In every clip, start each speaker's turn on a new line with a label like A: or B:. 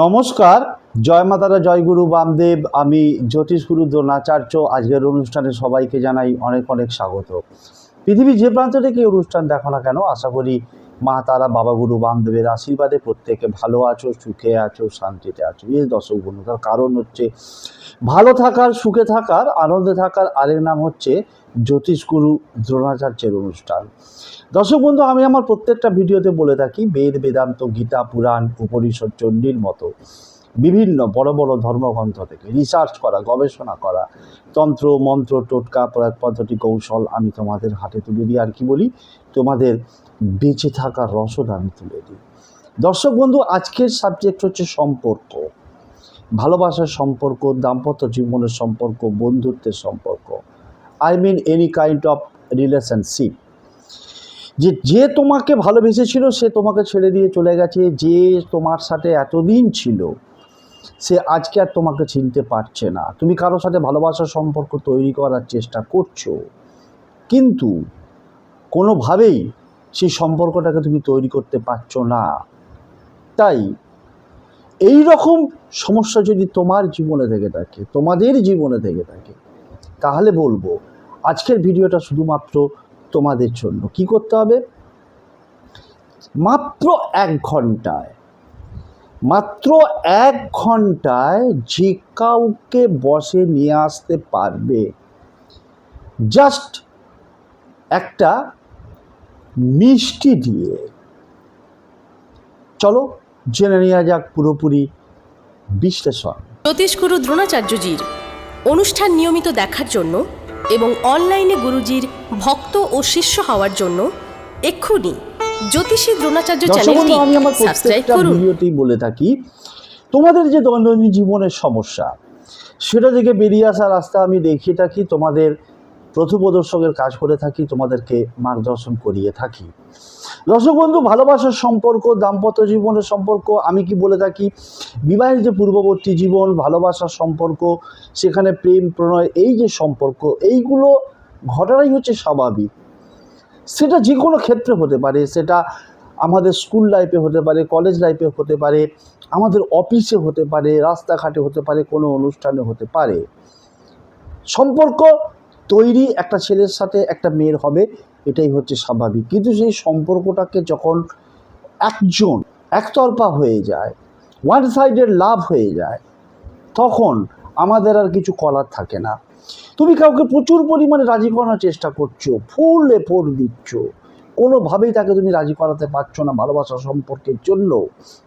A: নমস্কার, জয় মাতারা জয় গুরু বামদেব। আমি জ্যোতিষগুরু দ্রোণাচার্য। আজকের অনুষ্ঠানে সবাইকে জানাই অনেক অনেক স্বাগত। পৃথিবীর যে প্রান্ত থেকে অনুষ্ঠান দেখো না কেন, আশা করি মা, তারা, বাবা, গুরু, বান্ধবের আশীর্বাদে প্রত্যেকে ভালো আছো, সুখে আছো, শান্তিতে আছো। এই দর্শক বন্ধু তার কারণ হচ্ছে ভালো থাকার, সুখে থাকার, আনন্দে থাকার আরেক নাম হচ্ছে জ্যোতিষগুরু দ্রোণাচার্যের অনুষ্ঠান। দর্শক বন্ধু, আমি আমার প্রত্যেকটা ভিডিওতে বলে থাকি, বেদ, বেদান্ত, গীতা, পুরাণ, উপনিষদ, চণ্ডীর মতো। বিভিন্ন বড় বড় ধর্মগ্রন্থ থেকে রিসার্চ করা, গবেষণা করা, তন্ত্র, মন্ত্র, টোটকা, প্রয়োগ পদ্ধতি, কৌশল আমি তোমাদের হাতে তুলে দিই। আর কি বলি? তোমাদের বেঁচে থাকার রসদ আমি তুলে দিই। দর্শক বন্ধু, আজকের সাবজেক্ট হচ্ছে সম্পর্ক। ভালোবাসার সম্পর্ক, দাম্পত্য জীবনের সম্পর্ক, বন্ধুত্বের সম্পর্ক। I mean any kind of relationship যে যে তোমাকে ভালোবেসেছিল, সে তোমাকে ছেড়ে দিয়ে চলে গেছে। যে তোমার সাথে এতদিন ছিল সে আজকে আর তোমাকে চিনতে পারছে না। তুমি কারোর সাথে ভালোবাসার সম্পর্ক তৈরি করার চেষ্টা করছ। কিন্তু কোনোভাবেই সেই সম্পর্কটাকে তুমি তৈরি করতে পারছ না। তাই এই রকম সমস্যা যদি তোমার জীবনে থেকে থাকে, তোমাদের জীবনে থেকে থাকে, তাহলে বলব আজকের ভিডিওটা শুধুমাত্র তোমাদের জন্য। কি করতে হবে? মাত্র এক ঘন্টায় মাত্র এক ঘন্টায় যে কাউকে বসে নিয়ে আসতে পারবে। জাস্ট একটা মিষ্টি দিয়ে। চলো জেনে নেওয়া যাক পুরোপুরি বিশ্লেষণ।
B: জ্যোতিষগুরু দ্রোণাচার্যজির অনুষ্ঠান নিয়মিত দেখার জন্য এবং অনলাইনে গুরুজির ভক্ত ও শিষ্য হওয়ার জন্য এক্ষুনি জ্যোতিষী দ্রোণাচার্য চ্যানেলটি
A: আমি আমার
B: সাবস্ক্রাইব
A: প্রত্যেকটা ভিডিওতেই বলে থাকি তোমাদের যে দৈনন্দিন জীবনের সমস্যা সেটা থেকে বেরিয়ে আসার রাস্তা আমি দেখিয়ে থাকি তোমাদের প্রথমদর্শকের কাজ করে থাকি তোমাদেরকে মার্গদর্শন করিয়ে থাকি। দর্শক বন্ধু ভালোবাসার সম্পর্ক দাম্পত্য জীবনের সম্পর্ক আমি কি বলে থাকি বিবাহের যে পূর্ববর্তী জীবন ভালোবাসার সম্পর্ক সেখানে প্রেম প্রণয় এই যে সম্পর্ক এইগুলো ঘটনাই হচ্ছে স্বাভাবিক। সেটা যে কোনো ক্ষেত্রে হতে পারে, সেটা আমাদের স্কুল লাইফে হতে পারে কলেজ লাইফে হতে পারে, আমাদের অফিসে হতে পারে, রাস্তাঘাটে হতে পারে, কোনো অনুষ্ঠানে হতে পারে। সম্পর্ক তৈরি একটা ছেলের সাথে একটা মেয়ের হবে, এটাই হচ্ছে স্বাভাবিক। কিন্তু সেই সম্পর্কটাকে যখন একজন একতরফা হয়ে যায় ওয়ান সাইডের লাভ হয়ে যায়, তখন আমাদের আর কিছু করার থাকে না। তুমি কাউকে প্রচুর পরিমাণে রাজি করানোর চেষ্টা করছ, ফুল এফোর্ট দিচ্ছ। কোনোভাবেই তাকে তুমি রাজি করাতে পারছ না ভালোবাসা সম্পর্কের জন্য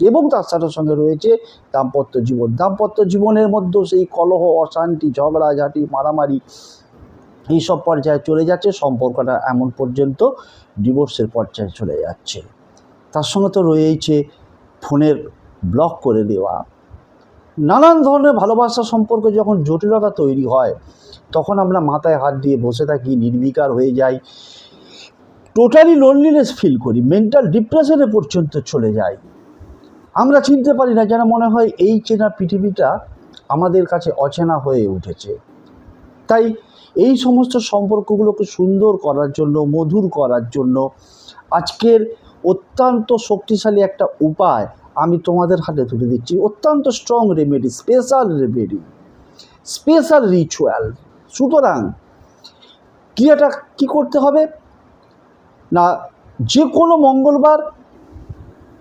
A: এবং তার সাথে সঙ্গে রয়েছে দাম্পত্য জীবন। দাম্পত্য জীবনের মধ্যেও সেই কলহ, অশান্তি ঝগড়াঝাটি মারামারি এইসব পর্যায়ে চলে যাচ্ছে। সম্পর্কটা এমন পর্যন্ত ডিভোর্সের পর্যায়ে চলে যাচ্ছে। তার সঙ্গে তো রয়েছে ফোনের ব্লক করে দেওয়া। নানান ধরনের ভালোবাসা সম্পর্কে যখন জটিলতা তৈরি হয়, তখন আমরা মাথায় হাত দিয়ে বসে থাকি, নির্বিকার হয়ে যাই টোটালি লোনলিনেস ফিল করি মেন্টাল ডিপ্রেশনে পর্যন্ত চলে যাই। আমরা চিনতে পারি না যেন মনে হয় এই চেনা পৃথিবীটা আমাদের কাছে অচেনা হয়ে উঠেছে। তাই এই সমস্ত সম্পর্কগুলোকে সুন্দর করার জন্য, মধুর করার জন্য আজকের অত্যন্ত শক্তিশালী একটা উপায় আমি তোমাদের হাতে তুলে দিচ্ছি অত্যন্ত strong remedy special remedy special ritual সুতরাং ক্রিয়াটা কি করতে হবে? না যে কোনো মঙ্গলবার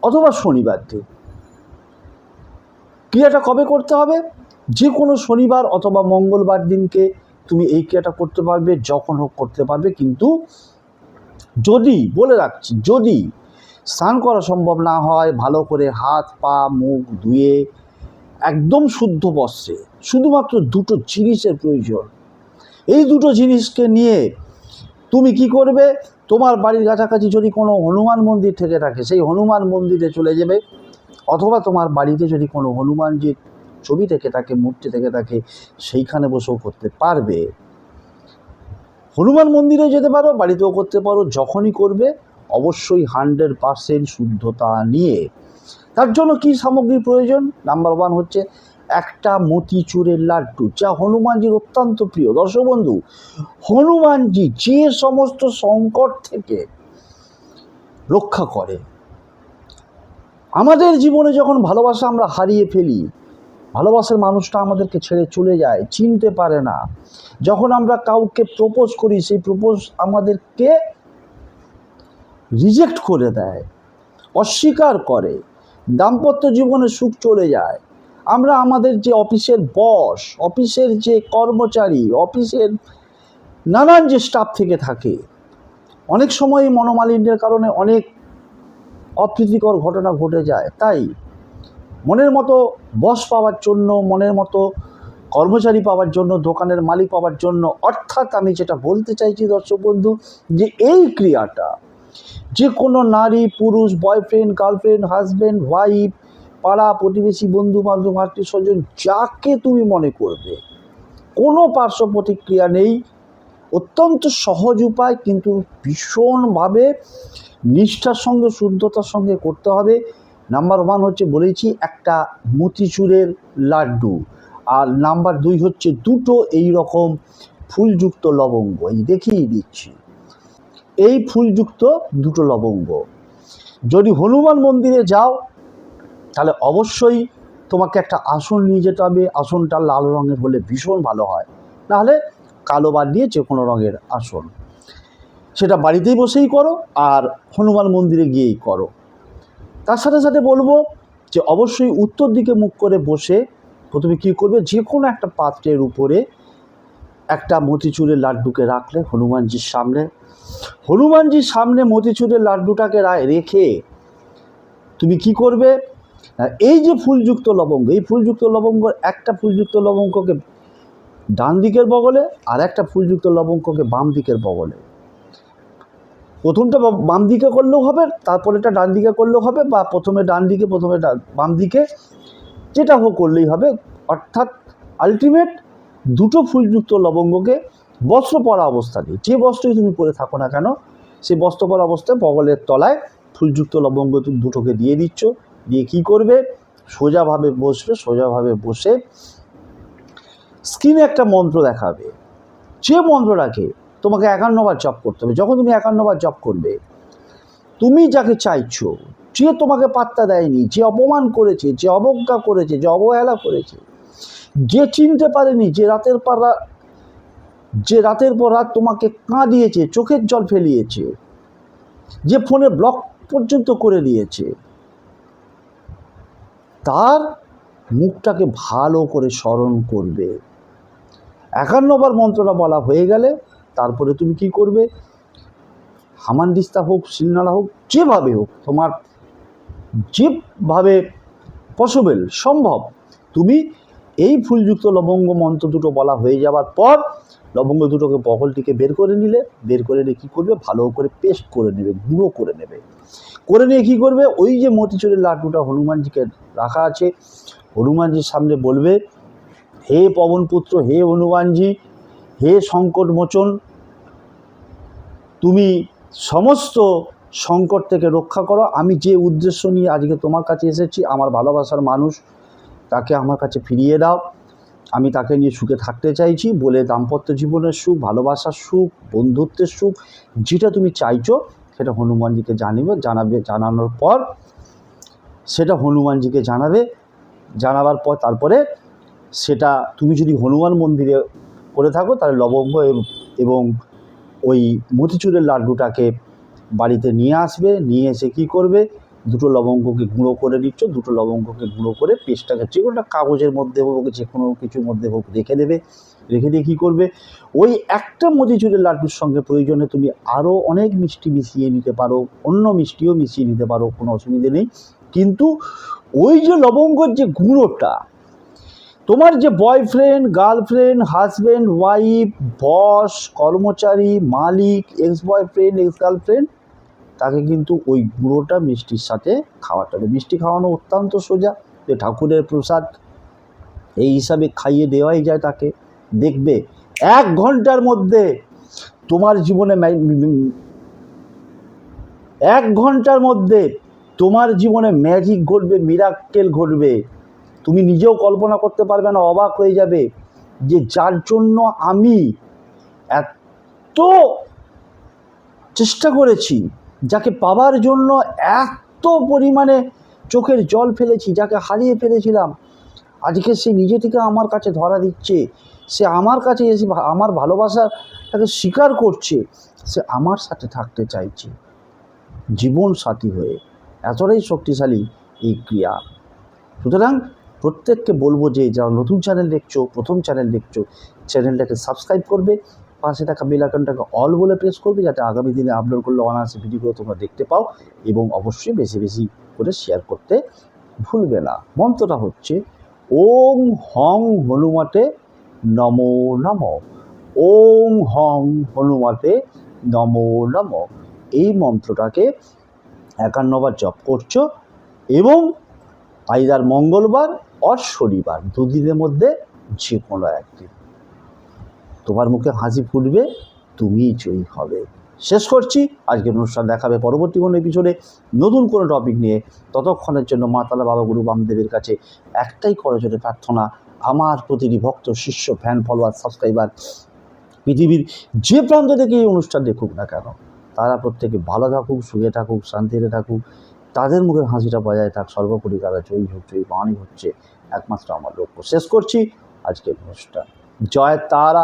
A: অথবা শনিবার দিন ক্রিয়াটা কবে করতে হবে? যে কোনো শনিবার অথবা মঙ্গলবার দিনকে তুমি এই ক্রিয়াটা করতে পারবে, যখন হোক করতে পারবে। কিন্তু যদি, বলে রাখছি, যদি স্নান করা সম্ভব না হয়, ভালো করে হাত, পা, মুখ ধুয়ে একদম শুদ্ধ বস্ত্রে। শুধুমাত্র দুটো জিনিসের প্রয়োজন। এই দুটো জিনিসকে নিয়ে তুমি কি করবে? তোমার বাড়ির কাছাকাছি যদি কোনো হনুমান মন্দির থেকে থাকে, সেই হনুমান মন্দিরে চলে যাবে। অথবা তোমার বাড়িতে যদি কোনো হনুমানজির ছবি থেকে থাকে, মূর্তি থেকে থাকে, সেইখানে বসেও করতে পারবে। হনুমান মন্দিরে যেতে পারো, বাড়িতেও করতে পারো, যখনই করবে অবশ্যই হান্ড্রেড পারসেন্ট শুদ্ধতা নিয়ে। তার জন্য কি সামগ্রী প্রয়োজন? নাম্বার ওয়ান হচ্ছে একটা মতিচুরের লাড্ডু, যা হনুমানজির অত্যন্ত প্রিয়। দর্শক বন্ধু, হনুমানজি যে সমস্ত সংকট থেকে রক্ষা করে, আমাদের জীবনে যখন ভালোবাসা আমরা হারিয়ে ফেলি, ভালোবাসার মানুষটা আমাদেরকে ছেড়ে চলে যায়, চিনতে পারে না। যখন আমরা কাউকে প্রপোজ করি, সেই প্রপোজ আমাদেরকে রিজেক্ট করে দেয়, অস্বীকার করে, দাম্পত্য জীবনে সুখ চলে যায়। আমরা আমাদের যে অফিসের বস, অফিসের যে কর্মচারী, অফিসের নানান যে স্টাফ থেকে থাকে, অনেক সময় মনোমালিন্যের কারণে অনেক অপ্রীতিকর ঘটনা ঘটে যায়। তাই মনের মতো বস পাওয়ার জন্য, মনের মতো কর্মচারী পাওয়ার জন্য, দোকানের মালিক পাওয়ার জন্য, অর্থাৎ আমি যেটা বলতে চাইছি দর্শক বন্ধু, যে এই ক্রিয়াটা যে কোনো নারী, পুরুষ বয়ফ্রেন্ড গার্লফ্রেন্ড হাজব্যান্ড ওয়াইফ পাড়া, প্রতিবেশী, বন্ধু, বান্ধব, আত্মীয় স্বজন, যাকে তুমি মনে করবে। কোনো পার্শ্ব প্রতিক্রিয়া নেই। অত্যন্ত সহজ উপায়, কিন্তু ভীষণভাবে নিষ্ঠার সঙ্গে, শুদ্ধতার সঙ্গে করতে হবে। নাম্বার ওয়ান হচ্ছে, বলেছি, একটা মতিচুরের লাড্ডু। আর নাম্বার দুই হচ্ছে, দুটো এই রকম ফুলযুক্ত লবঙ্গ। এই দেখিয়ে দিচ্ছি। এই ফুলযুক্ত দুটো লবঙ্গ। যদি হনুমান মন্দিরে যাও, তাহলে অবশ্যই তোমাকে একটা আসন নিয়ে যেতে হবে। আসনটা লাল রঙের হলে ভীষণ ভালো হয়। নাহলে কালো বাদ দিয়ে যে কোনো রঙের আসন। সেটা বাড়িতেই বসেই করো আর হনুমান মন্দিরে গিয়েই করো। তার সাথে সাথে বলব যে অবশ্যই উত্তর দিকে মুখ করে বসে প্রথমে কী করবে? যে কোনো একটা পাত্রের উপরে একটা মতিচুরের লাড্ডুকে রাখলে হনুমানজির সামনে হনুমানজির সামনে মতিচুরের লাড্ডুটাকে রা- রেখে তুমি কি করবে? এই যে ফুলযুক্ত লবঙ্গ, এই ফুলযুক্ত লবঙ্গ, একটা ফুলযুক্ত লবঙ্গকে ডান দিকের বগলে আর একটা ফুলযুক্ত লবঙ্গকে বাম দিকের বগলে। প্রথমটা বাম দিকে করলেও হবে তারপরেটা ডান দিকে করলেও হবে বা প্রথমে ডান দিকে, প্রথমে বাম দিকে। যেটা হোক করলেই হবে। অর্থাৎ আলটিমেট দুটো ফুলযুক্ত লবঙ্গকে বস্ত্র পরা অবস্থাতে যে বস্ত্রই তুমি পরে থাকো না কেন, সেই বস্ত্র পরা অবস্থায় বগলের তলায় ফুলযুক্ত লবঙ্গ দুটোকে দিয়ে দিচ্ছ। দিয়ে কী করবে? সোজাভাবে বসবে, সোজাভাবে বসে স্ক্রিনে একটা মন্ত্র দেখাবে। যে মন্ত্রটাকে তোমাকে একান্নবার জপ করতে হবে, যখন তুমি একান্নবার জপ করবে, তুমি যাকে চাইছো, যে তোমাকে পাত্তা দেয়নি, যে অপমান করেছে, যে অবজ্ঞা করেছে, যে অবহেলা করেছে, যে চিনতে পারেনি, যে রাতের রাত যে রাতের পর রাত তোমাকে কাঁদিয়েছে, চোখের জল ফেলিয়েছে, যে ফোনে ব্লক পর্যন্ত করে দিয়েছে, তার মুখটাকে ভালো করে স্মরণ করবে। একান্নবার মন্ত্রটা বলা হয়ে গেলে তারপরে তুমি কি করবে? হামানদিস্তা হোক শিলনাড়া হোক, যেভাবে হোক, তোমার যেভাবে পসিবল সম্ভব, তুমি এই ফুলযুক্ত লবঙ্গ মন্ত্র দুটো বলা হয়ে যাওয়ার পর লবঙ্গ দুটোকে বগলটিকে বের করে নিলে, বের করে নিয়ে কী করবে? ভালো করে পেস্ট করে নেবে, গুঁড়ো করে নেবে। করে নিয়ে কী করবে? ওই যে মতিচুরের লাড্ডুটা হনুমানজিকে রাখা আছে, হনুমানজির সামনে বলবে, হে পবনপুত্র, হে হনুমানজি, হে সংকট মোচন, তুমি সমস্ত সংকট থেকে রক্ষা করো। আমি যে উদ্দেশ্য নিয়ে আজকে তোমার কাছে এসেছি, আমার ভালোবাসার মানুষ, তাকে আমার কাছে ফিরিয়ে দাও। আমি তাকে নিয়ে সুখে থাকতে চাইছি, বলে দাম্পত্য জীবনের সুখ, ভালোবাসার সুখ, বন্ধুত্বের সুখ, যেটা তুমি চাইছো, সেটা হনুমানজিকে জানিবে, জানাবে, জানানোর পর সেটা হনুমানজিকে জানাবে, জানাবার পর তারপরে সেটা তুমি যদি হনুমান মন্দিরে করে থাকো, তাহলে লবঙ্গ এবং ওই মতিচুরের লাড্ডুটাকে বাড়িতে নিয়ে আসবে, নিয়ে এসে কী করবে? দুটো লবঙ্গকে গুঁড়ো করে দিচ্ছ, দুটো লবঙ্গকে গুঁড়ো করে পেস্টটাকে যে কোনো একটা কাগজের মধ্যে হোক, যে কোনো কিছুর মধ্যে হোক রেখে দেবে। রেখে দিয়ে কী করবে? ওই একটা মতিচুরের লাড্ডুর সঙ্গে প্রয়োজনে তুমি আরও অনেক মিষ্টি মিশিয়ে নিতে পারো, অন্য মিষ্টিও মিশিয়ে নিতে পারো, কোনো অসুবিধে নেই। কিন্তু ওই যে লবঙ্গর যে গুঁড়োটা, তোমার যে boyfriend girlfriend husband wife boss কর্মচারী, মালিক এক্স বয়ফ্রেন্ড এক্স গার্লফ্রেন্ড তাকে কিন্তু ওই গুঁড়োটা মিষ্টির সাথে খাওয়াতে হবে। মিষ্টি খাওয়ানো অত্যন্ত সোজা। যে ঠাকুরের প্রসাদ, এই হিসাবে খাইয়ে দেওয়াই যায় তাকে। দেখবে এক ঘণ্টার মধ্যে তোমার জীবনে এক ঘণ্টার মধ্যে তোমার জীবনে ম্যাজিক ঘটবে মিরাক্কেল ঘটবে। তুমি নিজেও কল্পনা করতে পারবে না, অবাক হয়ে যাবে যে যার জন্য আমি এত চেষ্টা করেছি। যাকে পাবার জন্য এত পরিমাণে চোখের জল ফেলেছি, যাকে হারিয়ে ফেলেছিলাম। আজকে সে নিজে থেকে আমার কাছে ধরা দিচ্ছে। সে আমার কাছে এসে আমার আমার ভালোবাসাটাকে স্বীকার করছে। সে আমার সাথে থাকতে চাইছে। জীবন সাথী হয়ে এতটাই শক্তিশালী এই ক্রিয়া। সুতরাং প্রত্যেককে বলব যে, যারা নতুন চ্যানেল দেখছ, প্রথম চ্যানেল দেখছ চ্যানেলটাকে সাবস্ক্রাইব করবে। পাশে থাকা বেল আইকনটাকে অল বলে প্রেস করবে যাতে আগামী দিনে আপলোড করলে অনায়াসে ভিডিওগুলো তোমরা দেখতে পাও এবং অবশ্যই বেশি বেশি করে শেয়ার করতে ভুলবে না। মন্ত্রটা হচ্ছে, ওম হং হনুমাতে নমো নম। ওম হং হনুমাতে নমো নম। এই মন্ত্রটাকে একান্নবার জপ করছ এবং আইদার মঙ্গলবার অর শনিবার, দুদিনের মধ্যে যে কোনো একদিন। তোমার মুখে হাসি ফুটবে, তুমিই জয়ী হবে। শেষ করছি। আজকের অনুষ্ঠান দেখাবে পরবর্তী কোনো এপিসোডে নতুন কোনো টপিক নিয়ে। ততক্ষণের জন্য মা তালা বাবা গুরু বামদেবের কাছে একটাই করজোরে প্রার্থনা, আমার প্রতিটি ভক্ত, শিষ্য ফ্যান ফলোয়ার সাবস্ক্রাইবার পৃথিবীর যে প্রান্ত থেকে এই অনুষ্ঠান দেখুক না কেন, তারা প্রত্যেকে ভালো থাকুক, সুখে থাকুক, শান্তিতে থাকুক। তাদের মুখের হাসিটা বজায় থাক। সর্বোপরি তারা জয়ী হোক, জয়ী বাণী হচ্ছে একমাত্র আমার লক্ষ্য। শেষ করছি আজকের অনুষ্ঠান। জয় তারা।